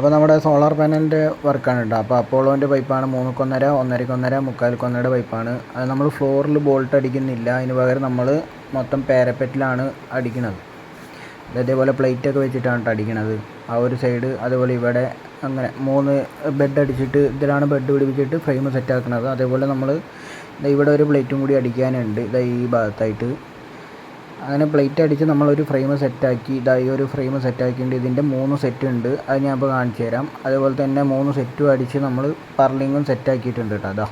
അപ്പോൾ നമ്മുടെ സോളാർ പാനലിന്റെ വർക്കാണ് കേട്ടോ അപ്പോൾ അപ്പോളോന്റെ പൈപ്പാണ് മൂന്നുക്കൊന്നര ഒന്നരക്കൊന്നര മുക്കാൽക്കൊന്നരയുടെ പൈപ്പാണ് അത് നമ്മൾ ഫ്ലോറിൽ ബോൾട്ട് അടിക്കുന്നില്ല. അതിന് പകരം നമ്മൾ മൊത്തം പാരപ്പറ്റിലാണ് അടിക്കുന്നത് ഇതേപോലെ പ്ലേറ്റൊക്കെ വെച്ചിട്ടാണ് കേട്ടോ അടിക്കണത്. ആ ഒരു സൈഡ് അതുപോലെ ഇവിടെ അങ്ങനെ മൂന്ന് ബെഡ് അടിച്ചിട്ട് ഇതിലാണ് ബെഡ് പിടിപ്പിച്ചിട്ട് ഫ്രെയിം സെറ്റാക്കുന്നത് അതേപോലെ നമ്മൾ ഇവിടെ ഒരു പ്ലേറ്റും കൂടി അടിക്കാനുണ്ട്. ഇതാ ഈ ഭാഗത്തായിട്ട്. അങ്ങനെ പ്ലേറ്റ് അടിച്ച് നമ്മളൊരു ഫ്രെയിം സെറ്റാക്കി ഇതാ ഈ ഒരു ഫ്രെയിം സെറ്റാക്കിയിട്ട് ഇതിന്റെ മൂന്ന് സെറ്റ് ഉണ്ട്. അത് ഞാൻ ഇപ്പോൾ കാണിച്ചു തരാം. അതേപോലെ തന്നെ മൂന്ന് സെറ്റും അടിച്ച് നമ്മൾ പർലിങ്ങും സെറ്റാക്കിയിട്ടുണ്ട് കേട്ടോ അതാ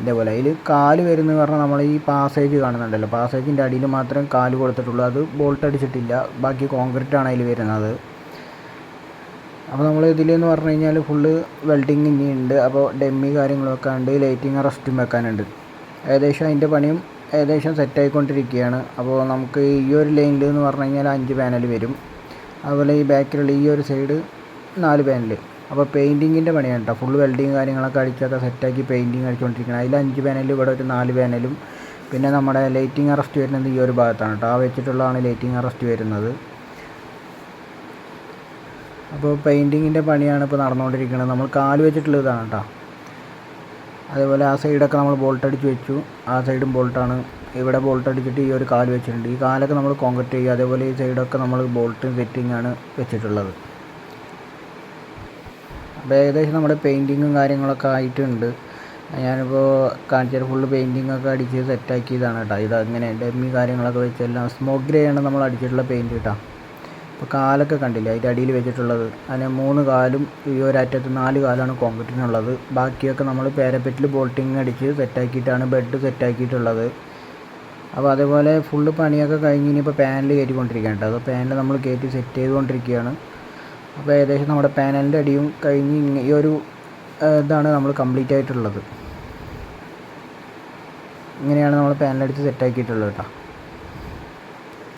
ഇതേപോലെ അതിൽ കാൽ വരുന്നത് പറഞ്ഞാൽ നമ്മൾ ഈ പാസേജ് കാണുന്നുണ്ടല്ലോ. പാസേജിന്റെ അടിയിൽ മാത്രം കാൽ കൊടുത്തിട്ടുള്ളൂ. അത് ബോൾട്ട് അടിച്ചിട്ടില്ല. ബാക്കി കോൺക്രീറ്റ് ആണ് അതിൽ വരുന്നത്. അപ്പോൾ നമ്മൾ ഇതിലെന്ന് പറഞ്ഞു കഴിഞ്ഞാൽ ഫുള്ള് വെൽഡിങ് ഇനിയുണ്ട്. അപ്പോൾ ഡെമ്മി കാര്യങ്ങളൊക്കെ ഉണ്ട്. ലൈറ്റിങ് റെസ്റ്റും വെക്കാനുണ്ട്. ഏകദേശം അതിന്റെ പണിയും ഏകദേശം സെറ്റായിക്കൊണ്ടിരിക്കുകയാണ്. അപ്പോൾ നമുക്ക് ഈ ഒരു ലൈനിൽ എന്ന് പറഞ്ഞു കഴിഞ്ഞാൽ അഞ്ച് പാനൽ വരും. അതുപോലെ ഈ ബാക്കിലുള്ള ഈ ഒരു സൈഡ് നാല് പാനൽ അപ്പോൾ പെയിന്റിങ്ങിന്റെ പണിയാണ് കേട്ടോ ഫുൾ വെൽഡിങ് കാര്യങ്ങളൊക്കെ അടിച്ചൊക്കെ സെറ്റാക്കി പെയിന്റിങ് അടിച്ചുകൊണ്ടിരിക്കണം അതിൽ അഞ്ച് പാനൽ ഇവിടെ ഒരു നാല് പാനലും പിന്നെ നമ്മുടെ ലൈറ്റിംഗ് അറസ്റ്റ് വരുന്നത് ഈ ഒരു ഭാഗത്താണ് കേട്ടോ ആ വെച്ചിട്ടുള്ളതാണ് ലൈറ്റിംഗ് അറസ്റ്റ് വരുന്നത്. അപ്പോൾ പെയിന്റിങ്ങിന്റെ പണിയാണ് ഇപ്പോൾ നടന്നുകൊണ്ടിരിക്കുന്നത് നമ്മൾ കാൽ വെച്ചിട്ടുള്ളതാണ് കേട്ടോ അതേപോലെ ആ സൈഡൊക്കെ നമ്മൾ ബോൾട്ട് അടിച്ച് വെച്ചു. ആ സൈഡും ബോൾട്ടാണ്. ഇവിടെ ബോൾട്ട് അടിച്ചിട്ട് ഈ ഒരു കാൽ വെച്ചിട്ടുണ്ട്. ഈ കാലൊക്കെ നമ്മൾ കോൺക്രീറ്റ് ചെയ്യുക. അതേപോലെ ഈ സൈഡൊക്കെ നമ്മൾ ബോൾട്ട് സെറ്റിങ്ങാണ് വെച്ചിട്ടുള്ളത്. അപ്പോൾ ഏകദേശം നമ്മുടെ പെയിന്റിങ്ങും കാര്യങ്ങളൊക്കെ ആയിട്ടുണ്ട്. ഞാനിപ്പോൾ കാണിച്ചത് ഫുള്ള് പെയിന്റിങ്ങൊക്കെ അടിച്ച് സെറ്റാക്കിയതാണ് കേട്ടോ. ഇത് അങ്ങനെ ഡെമ്മി കാര്യങ്ങളൊക്കെ വെച്ചെല്ലാം സ്മോക്ക് ഗ്രേ ആണ് നമ്മൾ അടിച്ചിട്ടുള്ള പെയിന്റ് കേട്ടോ. അപ്പോൾ കാലൊക്കെ കണ്ടില്ലേ? അതിന്റെ അടിയിൽ വെച്ചിട്ടുള്ളത്. അതിന് മൂന്ന് കാലും ഈ ഒരറ്റത്ത് നാല് കാലാണ് കോൺക്രീറ്റിനുള്ളത് ബാക്കിയൊക്കെ നമ്മൾ പാരപ്പറ്റിൽ ബോൾട്ടിങ് അടിച്ച് സെറ്റാക്കിയിട്ടാണ് ബെഡ് സെറ്റാക്കിയിട്ടുള്ളത് അപ്പോൾ അതേപോലെ ഫുള്ള് പണിയൊക്കെ കഴിഞ്ഞ് ഇനിയിപ്പോൾ പാനൽ കയറ്റിക്കൊണ്ടിരിക്കുകയാണ് കേട്ടോ. അപ്പോൾ പാനൽ നമ്മൾ കയറ്റി സെറ്റ് ചെയ്തുകൊണ്ടിരിക്കുകയാണ്. അപ്പോൾ ഏകദേശം നമ്മുടെ പാനലിന്റെ അടിയും കഴിഞ്ഞ് ഈ ഒരു ഇതാണ് നമ്മൾ കംപ്ലീറ്റ് ആയിട്ടുള്ളത്. ഇങ്ങനെയാണ് നമ്മൾ പാനലടിച്ച് സെറ്റാക്കിയിട്ടുള്ളത് കേട്ടോ.